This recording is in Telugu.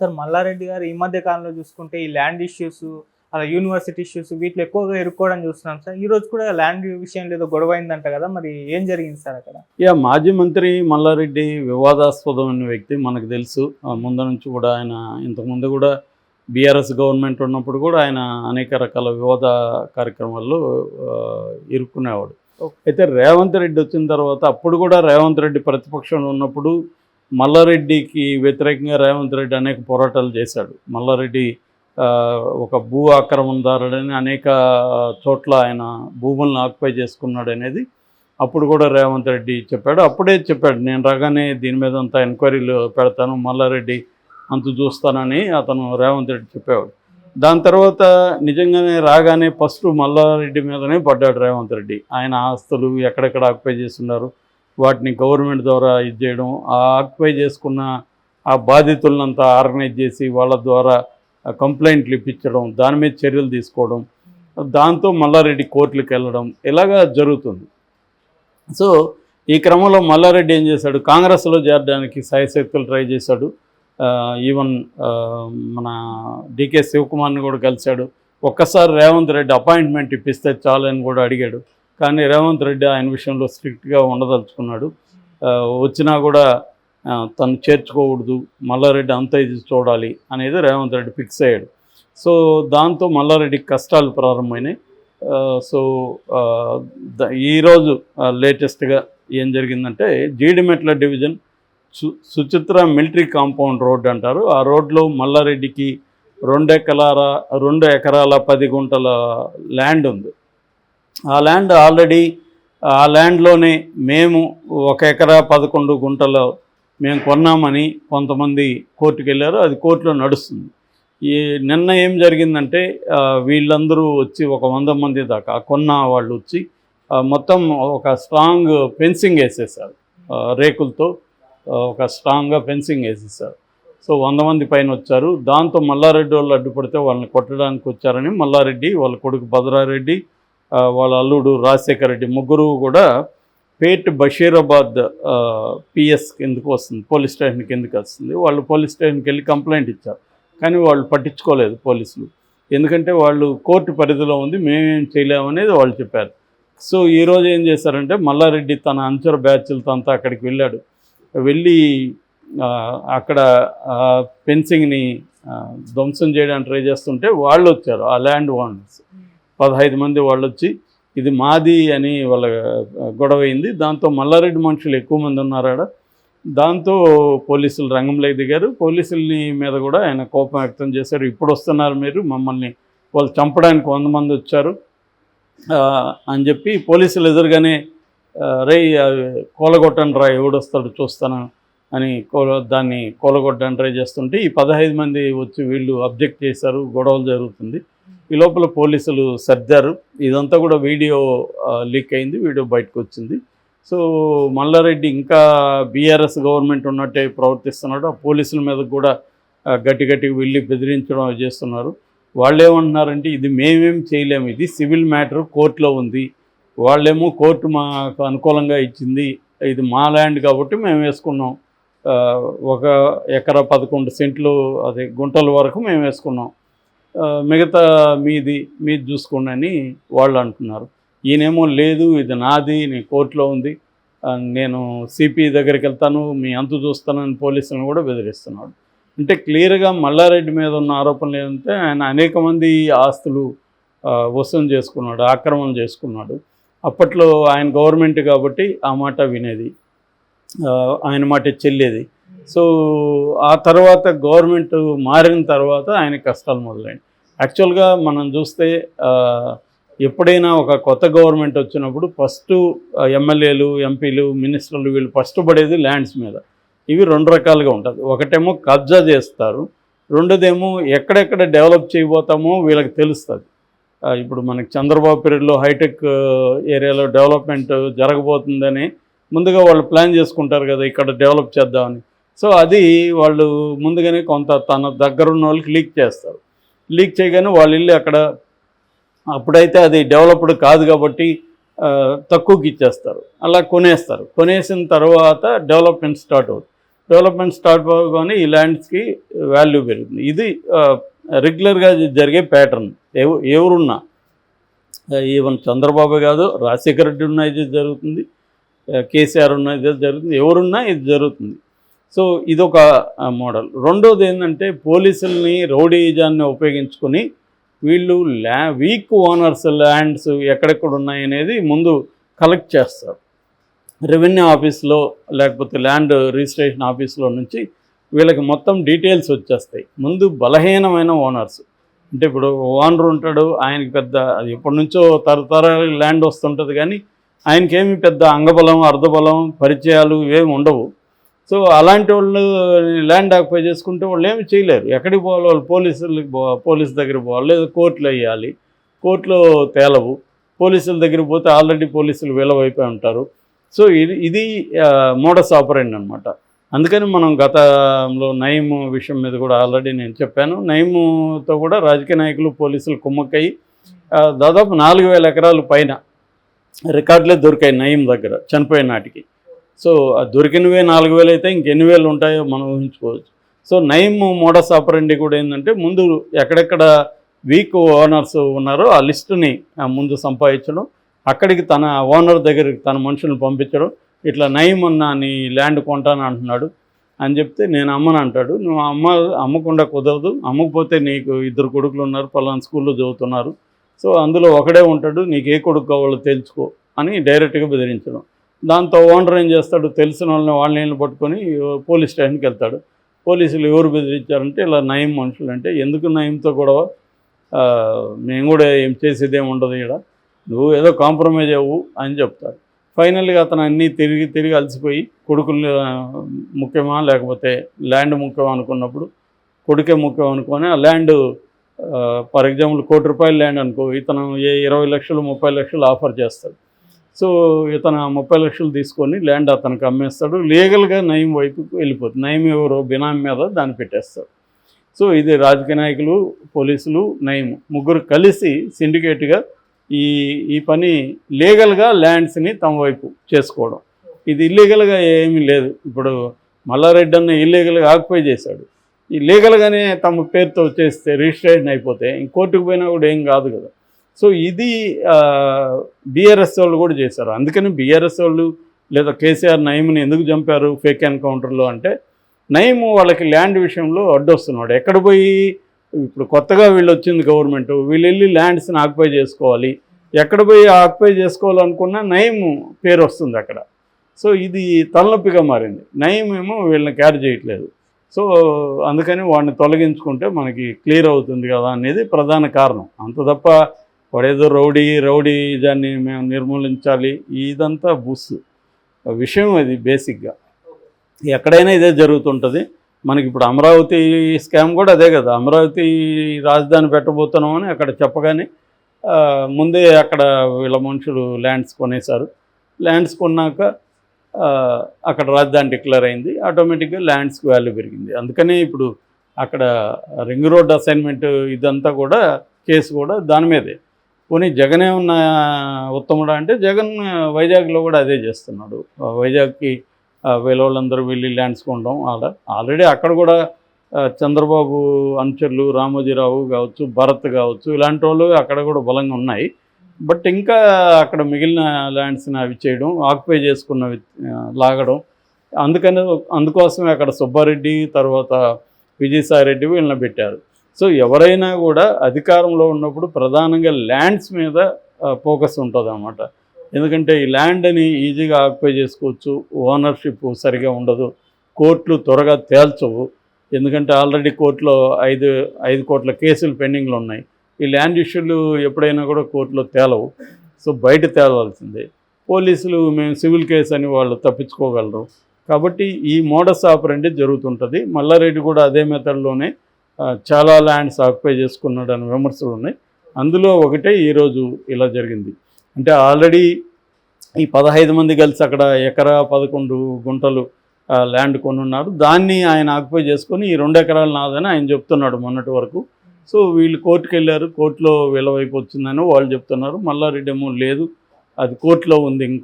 సార్ మల్లారెడ్డి గారు ఈ మధ్య కాలంలో చూసుకుంటే ఈ ల్యాండ్ ఇష్యూస్ అలా యూనివర్సిటీ ఇష్యూస్ వీటిలో ఎక్కువగా ఇరుక్కోవడం చూస్తున్నాం సార్. ఈ రోజు కూడా ల్యాండ్ విషయం ఏదో గొడవ అయిందంట కదా మరి ఏం జరిగింది సార్ అక్కడ? యా మాజీ మంత్రి మల్లారెడ్డి వివాదాస్పదమైన వ్యక్తి మనకు తెలుసు. ముందు నుంచి కూడా ఆయన ఇంతకుముందు కూడా బీఆర్ఎస్ గవర్నమెంట్ ఉన్నప్పుడు కూడా ఆయన అనేక రకాల వివాద కార్యక్రమాల్లో ఇరుక్కునేవాడు. అయితే రేవంత్ రెడ్డి వచ్చిన తర్వాత అప్పుడు కూడా రేవంత్ రెడ్డి ప్రతిపక్షంలో ఉన్నప్పుడు మల్లారెడ్డికి వ్యతిరేకంగా రేవంత్ రెడ్డి అనేక పోరాటాలు చేశాడు. మల్లారెడ్డి ఒక భూ ఆక్రమణదారుడని అనేక చోట్ల ఆయన భూములను ఆక్యుపై చేసుకున్నాడు అనేది అప్పుడు కూడా రేవంత్ రెడ్డి చెప్పాడు. అప్పుడే చెప్పాడు నేను రాగానే దీని మీద అంతా ఎంక్వైరీలు పెడతాను మల్లారెడ్డి అంత చూస్తానని అతను రేవంత్ రెడ్డి చెప్పేవాడు. దాని తర్వాత నిజంగానే రాగానే ఫస్ట్ మల్లారెడ్డి మీదనే పడ్డాడు రేవంత్ రెడ్డి. ఆయన ఆస్తులు ఎక్కడెక్కడ ఆక్యుపై చేస్తున్నారు వాటిని గవర్నమెంట్ ద్వారా ఇది చేయడం ఆ ఆక్యుపై చేసుకున్న ఆ బాధితులనంతా ఆర్గనైజ్ చేసి వాళ్ళ ద్వారా కంప్లైంట్లు ఇప్పించడం దాని మీద చర్యలు తీసుకోవడం దాంతో మల్లారెడ్డి కోర్టులకు వెళ్ళడం ఇలాగా జరుగుతుంది. సో ఈ క్రమంలో మల్లారెడ్డి ఏం చేశాడు? కాంగ్రెస్లో చేరడానికి సాయశక్తులు ట్రై చేశాడు. ఈవెన్ మన డికే శివకుమార్ని కూడా కలిశాడు. ఒక్కసారి రేవంత్ రెడ్డి అపాయింట్మెంట్ ఇప్పిస్తే చాలు అని కూడా అడిగాడు. కానీ రేవంత్ రెడ్డి ఆయన విషయంలో స్ట్రిక్ట్గా ఉండదలుచుకున్నాడు. వచ్చినా కూడా తను చేర్చుకోకూడదు మల్లారెడ్డి అంత ఇది చూడాలి అనేది రేవంత్ రెడ్డి ఫిక్స్ అయ్యాడు. సో దాంతో మల్లారెడ్డికి కష్టాలు ప్రారంభమైనాయి. సో ఈరోజు లేటెస్ట్గా ఏం జరిగిందంటే జీడిమెట్ల డివిజన్ సు సుచిత్ర మిలిటరీ కాంపౌండ్ రోడ్ అంటారు. ఆ రోడ్లో మల్లారెడ్డికి రెండు ఎకరాల రెండు ఎకరాల పది గుంటల ల్యాండ్ ఉంది. ఆ ల్యాండ్ ఆల్రెడీ ఆ ల్యాండ్లోనే మేము ఒక ఎకరా పదకొండు గుంటలు మేము కొన్నామని కొంతమంది కోర్టుకు వెళ్ళారు అది కోర్టులో నడుస్తుంది. ఈ నిన్న ఏం జరిగిందంటే వీళ్ళందరూ వచ్చి ఒక వంద మంది దాకా కొన్న వాళ్ళు వచ్చి మొత్తం ఒక స్ట్రాంగ్ ఫెన్సింగ్ వేసేసారు రేకులతో ఒక స్ట్రాంగ్గా ఫెన్సింగ్ వేసేసారు సో వంద మంది పైన వచ్చారు. దాంతో మల్లారెడ్డి వాళ్ళు అడ్డుపడితే వాళ్ళని కొట్టడానికి వచ్చారని మల్లారెడ్డి వాళ్ళ కొడుకు భద్రారెడ్డి వాళ్ళ అల్లుడు రాజశేఖర రెడ్డి ముగ్గురు కూడా పేట్ బషీరాబాద్ పిఎస్ కిందకు వస్తుంది? పోలీస్ స్టేషన్ కిందకి వస్తుంది? వాళ్ళు పోలీస్ స్టేషన్కి వెళ్ళి కంప్లైంట్ ఇచ్చారు. కానీ వాళ్ళు పట్టించుకోలేదు పోలీసులు. ఎందుకంటే వాళ్ళు కోర్టు పరిధిలో ఉంది మేమేం చేయలేమనేది వాళ్ళు చెప్పారు. సో ఈరోజు ఏం చేశారంటే మల్లారెడ్డి తన అంచర బ్యాచ్లతో అంతా అక్కడికి వెళ్ళాడు. వెళ్ళి అక్కడ ఫెన్సింగ్ని ధ్వంసం చేయడానికి ట్రై చేస్తుంటే వాళ్ళు వచ్చారు ఆ ల్యాండ్ ఓనర్స్. పదహైదు మంది వాళ్ళు వచ్చి ఇది మాది అని వాళ్ళ గొడవ అయింది దాంతో మల్లారెడ్డి మనుషులు ఎక్కువ మంది ఉన్నారు ఆడ. దాంతో పోలీసులు రంగంలోకి దిగారు. పోలీసుల్ని మీద కూడా ఆయన కోపం వ్యక్తం చేశారు. ఇప్పుడు వస్తున్నారు మీరు మమ్మల్ని వాళ్ళు చంపడానికి వంద మంది వచ్చారు అని చెప్పి పోలీసులు ఎదురుగానే రే కూలగొట్టండి రా ఎవడొస్తాడు చూస్తాను అని కోల దాన్ని కూలగొట్టడానికి ట్రై చేస్తుంటే ఈ పదహైదు మంది వచ్చి వీళ్ళు అబ్జెక్ట్ చేశారు. గొడవలు జరుగుతుంది. ఈ లోపల పోలీసులు సర్దారు. ఇదంతా కూడా వీడియో లీక్ అయింది వీడియో బయటకు వచ్చింది. సో మల్లారెడ్డి ఇంకా బీఆర్ఎస్ గవర్నమెంట్ ఉన్నట్టే ప్రవర్తిస్తున్నాడు. ఆ పోలీసుల మీద కూడా గట్టి గట్టిగా వెళ్ళి బెదిరించడం చేస్తున్నారు. వాళ్ళు ఏమంటున్నారంటే ఇది మేమేం చేయలేము. ఇది సివిల్ మ్యాటర్ కోర్టులో ఉంది. వాళ్ళేమో కోర్టు మాకు అనుకూలంగా ఇచ్చింది. ఇది మా ల్యాండ్ కాబట్టి మేము వేసుకున్నాం. ఒక ఎకరా పదకొండు సెంట్లు అదే గుంటల వరకు మేము వేసుకున్నాం. మిగతా మీది మీది చూసుకోండి అని వాళ్ళు అంటున్నారు. ఈయనేమో లేదు ఇది నాది నీ కోర్టులో ఉంది. నేను సిపి దగ్గరికి వెళ్తాను మీ అంతు చూస్తానని పోలీసులను కూడా బెదిరిస్తున్నాడు. అంటే క్లియర్గా మల్లారెడ్డి మీద ఉన్న ఆరోపణలు ఏంటంటే ఆయన అనేక మంది ఆస్తులు వసూలు చేసుకున్నాడు ఆక్రమణ చేసుకున్నాడు. అప్పట్లో ఆయన గవర్నమెంట్ కాబట్టి ఆ మాట వినేది. ఆయన మాట చెల్లేది. సో ఆ తర్వాత గవర్నమెంట్ మారిన తర్వాత ఆయన కష్టాలు మొదలైనవి యాక్చువల్గా మనం చూస్తే ఎప్పుడైనా ఒక కొత్త గవర్నమెంట్ వచ్చినప్పుడు ఫస్ట్ ఎమ్మెల్యేలు ఎంపీలు మినిస్టర్లు వీళ్ళు ఫస్ట్ పడేది ల్యాండ్స్ మీద. ఇవి రెండు రకాలుగా ఉంటుంది. ఒకటేమో కబ్జా చేస్తారు. రెండోదేమో ఎక్కడెక్కడ డెవలప్ చేయబోతామో వీళ్ళకి తెలుస్తుంది. ఇప్పుడు మనకి చంద్రబాబు పీరియడ్లో హైటెక్ ఏరియాలో డెవలప్మెంట్ జరగబోతుందని ముందుగా వాళ్ళు ప్లాన్ చేసుకుంటారు కదా ఇక్కడ డెవలప్ చేద్దామని. సో అది వాళ్ళు ముందుగానే కొంత తన దగ్గరున్న వాళ్ళకి లీక్ చేస్తారు. లీక్ చేయగానే వాళ్ళు వెళ్ళి అక్కడ అప్పుడైతే అది డెవలప్డ్ కాదు కాబట్టి తక్కువకి ఇచ్చేస్తారు. అలా కొనేస్తారు. కొనేసిన తర్వాత డెవలప్మెంట్ స్టార్ట్ అవుతుంది. డెవలప్మెంట్ స్టార్ట్ అవ్వగానే ఈ ల్యాండ్స్కి వాల్యూ పెరుగుతుంది. ఇది రెగ్యులర్గా జరిగే ప్యాటర్న్. ఎవ ఎవరున్నా ఈవెన్ చంద్రబాబు కాదు రాజశేఖర రెడ్డి ఉన్నా ఇది జరుగుతుంది కేసీఆర్ ఉన్నా ఇది జరుగుతుంది ఎవరున్నా ఇది జరుగుతుంది. సో ఇదొక మోడల్. రెండోది ఏంటంటే పోలీసుల్ని రౌడీజాన్ని ఉపయోగించుకొని వీళ్ళు ల్యా వీక్ ఓనర్స్ ల్యాండ్స్ ఎక్కడెక్కడ ఉన్నాయి అనేది ముందు కలెక్ట్ చేస్తారు. రెవెన్యూ ఆఫీస్లో లేకపోతే ల్యాండ్ రిజిస్ట్రేషన్ ఆఫీస్లో నుంచి వీళ్ళకి మొత్తం డీటెయిల్స్ వచ్చేస్తాయి. ముందు బలహీనమైన ఓనర్స్. అంటే ఇప్పుడు ఓనర్ ఉంటాడు ఆయనకి పెద్ద అది ఎప్పటి నుంచో తరతరాలు ల్యాండ్ వస్తుంటుంది కానీ ఆయనకేమి పెద్ద అంగబలం అర్ధబలం పరిచయాలు ఇవేమి ఉండవు. సో అలాంటి వాళ్ళు ల్యాండ్ ఆక్యుపై చేసుకుంటే వాళ్ళు ఏమి చేయలేరు. ఎక్కడికి పోవాలి వాళ్ళు? పోలీసులకి పో పోలీస్ దగ్గర పోవాలి. లేదా కోర్టులో వేయాలి. కోర్టులో తేలవు. పోలీసుల దగ్గర పోతే ఆల్రెడీ పోలీసులు వీళ్ళవైపోయి ఉంటారు. సో ఇది ఇది మోడస్ ఆపరేండ్ అనమాట అందుకని మనం గతంలో నయం విషయం మీద కూడా ఆల్రెడీ నేను చెప్పాను. నయీముతో కూడా రాజకీయ నాయకులు పోలీసులు కుమ్మక్కయి దాదాపు నాలుగు వేల ఎకరాలు పైన రికార్డులే దొరికాయి నయం దగ్గర చనిపోయిన నాటికి. సో దొరికినవే నాలుగు వేలు అయితే ఇంకెన్ని వేలు ఉంటాయో మనం ఊహించుకోవచ్చు. సో నైమ్ మోడస్ ఆపరండి కూడా ఏంటంటే ముందు ఎక్కడెక్కడ వీక్ ఓనర్స్ ఉన్నారో ఆ లిస్టుని ఆ, ముందు సంపాదించడం అక్కడికి తన ఓనర్ దగ్గరికి తన మనుషులను పంపించడం ఇట్లా నయం అన్న నీ ల్యాండ్ కొంటాను అంటున్నాడు అని చెప్తే నేను అమ్మను అంటాడు. నువ్వు అమ్మ అమ్మకుండా కుదరదు అమ్మకపోతే నీకు ఇద్దరు కొడుకులు ఉన్నారు పలానా స్కూల్లో చదువుతున్నారు. సో అందులో ఒకడే ఉంటాడు నీకు ఏ కొడుకు కావాలో తెలుసుకో అని డైరెక్ట్గా బెదిరించడం. దాంతో ఓనర్ ఏం చేస్తాడు? తెలిసిన వాళ్ళని వాళ్ళని పట్టుకొని పోలీస్ స్టేషన్కి వెళ్తాడు. పోలీసులు ఎవరు బెదిరించారంటే ఇలా నయం మనుషులు అంటే ఎందుకు నయంతో గొడవ? మేము కూడా ఏం చేసేది ఏమి ఉండదు ఇక్కడ నువ్వు ఏదో కాంప్రమైజ్ అవ్వు అని చెప్తారు. ఫైనల్గా అతను అన్నీ తిరిగి తిరిగి అలసిపోయి కొడుకులు ముఖ్యమా? లేకపోతే ల్యాండ్ ముఖ్యం అనుకున్నప్పుడు కొడుకే ముఖ్యం అనుకొని ఆ ల్యాండ్ ఫర్ ఎగ్జాంపుల్ కోటి రూపాయల ల్యాండ్ అనుకో ఇతను ఏ ఇరవై లక్షలు ముప్పై లక్షలు ఆఫర్ చేస్తాడు. సో ఇతను ముప్పై లక్షలు తీసుకొని ల్యాండ్ అతనికి అమ్మేస్తాడు. లీగల్గా నయం వైపుకి వెళ్ళిపోతుంది. నయం ఎవరో బినామీ మీద దాన్ని పెట్టేస్తాడు. సో ఇది రాజకీయ నాయకులు పోలీసులు నయం. ముగ్గురు కలిసి సిండికేట్గా ఈ ఈ పని లీగల్గా ల్యాండ్స్ని తమ వైపు చేసుకోవడం. ఇది ఇల్లీగల్గా ఏమీ లేదు. ఇప్పుడు మల్లారెడ్డి అన్న ఇల్లీగల్గా ఆక్యుపై చేశాడు. ఈ లీగల్గానే తమ పేరుతో చేస్తే రిజిస్ట్రేషన్ అయిపోతే కోర్టుకు పోయినా కూడా ఏం కాదు కదా. సో ఇది బీఆర్ఎస్ వాళ్ళు కూడా చేశారు. అందుకని బీఆర్ఎస్ వాళ్ళు లేదా కేసీఆర్ నయముని ఎందుకు చంపారు ఫేక్ ఎన్కౌంటర్లో అంటే నయము వాళ్ళకి ల్యాండ్ విషయంలో అడ్డొస్తున్నాడు. ఎక్కడ పోయి ఇప్పుడు కొత్తగా వీళ్ళు వచ్చింది గవర్నమెంట్ వీళ్ళు వెళ్ళి ల్యాండ్స్ని ఆక్యుపై చేసుకోవాలి. ఎక్కడ పోయి ఆక్యుపై చేసుకోవాలనుకున్నా నయం పేరు వస్తుంది అక్కడ. సో ఇది తలనొప్పిగా మారింది. నయం ఏమో వీళ్ళని క్యారీ చేయట్లేదు. సో అందుకని వాడిని తొలగించుకుంటే మనకి క్లియర్ అవుతుంది కదా అనేది ప్రధాన కారణం. అంత తప్ప వాడేదో రౌడీ రౌడీ దాన్ని మేము నిర్మూలించాలి. ఇదంతా బుస్. విషయం అది బేసిక్గా. ఎక్కడైనా ఇదే జరుగుతుంటుంది. మనకి ఇప్పుడు అమరావతి స్కామ్ కూడా అదే కదా. అమరావతి రాజధాని పెట్టబోతున్నామని అక్కడ చెప్పగానే ముందే అక్కడ వీళ్ళ మనుషులు ల్యాండ్స్ కొనేశారు. ల్యాండ్స్ కొన్నాక అక్కడ రాజధాని డిక్లేర్ అయింది. ఆటోమేటిక్గా ల్యాండ్స్కి వాల్యూ పెరిగింది. అందుకనే ఇప్పుడు అక్కడ రింగ్ రోడ్ అసైన్మెంట్ ఇదంతా కూడా కేసు కూడా దాని మీదే. పోనీ జగనే ఉన్న ఉత్తముడా అంటే జగన్ వైజాగ్లో కూడా అదే చేస్తున్నాడు. వైజాగ్కి ఆ, వెళ్ళి ల్యాండ్స్ కొనడం అలా ఆల్రెడీ అక్కడ కూడా చంద్రబాబు అనుచరులు రామోజీరావు కావచ్చు భరత్ కావచ్చు ఇలాంటి వాళ్ళు అక్కడ కూడా బలంగా ఉన్నాయి. బట్ ఇంకా అక్కడ మిగిలిన ల్యాండ్స్ని అవి చేయడం ఆక్యుపై చేసుకున్నవి లాగడం అందుకని అందుకోసమే అక్కడ సుబ్బారెడ్డి తర్వాత విజయసాయిరెడ్డి వీళ్ళని పెట్టారు. సో ఎవరైనా కూడా అధికారంలో ఉన్నప్పుడు ప్రధానంగా ల్యాండ్స్ మీద ఫోకస్ ఉంటుంది అన్నమాట ఎందుకంటే ఈ ల్యాండ్ని ఈజీగా ఆక్యుపై చేసుకోవచ్చు ఓనర్షిప్ సరిగా ఉండదు కోర్టులు త్వరగా తేల్చవు. ఎందుకంటే ఆల్రెడీ కోర్టులో ఐదు ఐదు కోట్ల కేసులు పెండింగ్లో ఉన్నాయి. ఈ ల్యాండ్ ఇష్యూలు ఎప్పుడైనా కూడా కోర్టులో తేలవు. సో బయట తేలవలసిందే పోలీసులు మేము సివిల్ కేసు అని వాళ్ళు తప్పించుకోగలరు. కాబట్టి ఈ మోడస్ ఆపరండి జరుగుతుంటుంది. మల్లారెడ్డి కూడా అదే మెథడ్లోనే చాలా ల్యాండ్స్ ఆక్యుపై చేసుకున్నాడు అనే విమర్శలు ఉన్నాయి. అందులో ఒకటే ఈరోజు ఇలా జరిగింది. అంటే ఆల్రెడీ ఈ పదహైదు మంది కలిసి అక్కడ ఎకరా పదకొండు గుంటలు ల్యాండ్ కొనున్నారు. దాన్ని ఆయన ఆక్యుపై చేసుకొని ఈ రెండు ఎకరాలు నాదని ఆయన చెప్తున్నాడు మొన్నటి వరకు. సో వీళ్ళు కోర్టుకు వెళ్ళారు. కోర్టులో వీళ్ళ వైపు వచ్చిందని వాళ్ళు చెప్తున్నారు. మల్లారెడ్డి ఏమో లేదు. అది కోర్టులో ఉంది ఇంకా.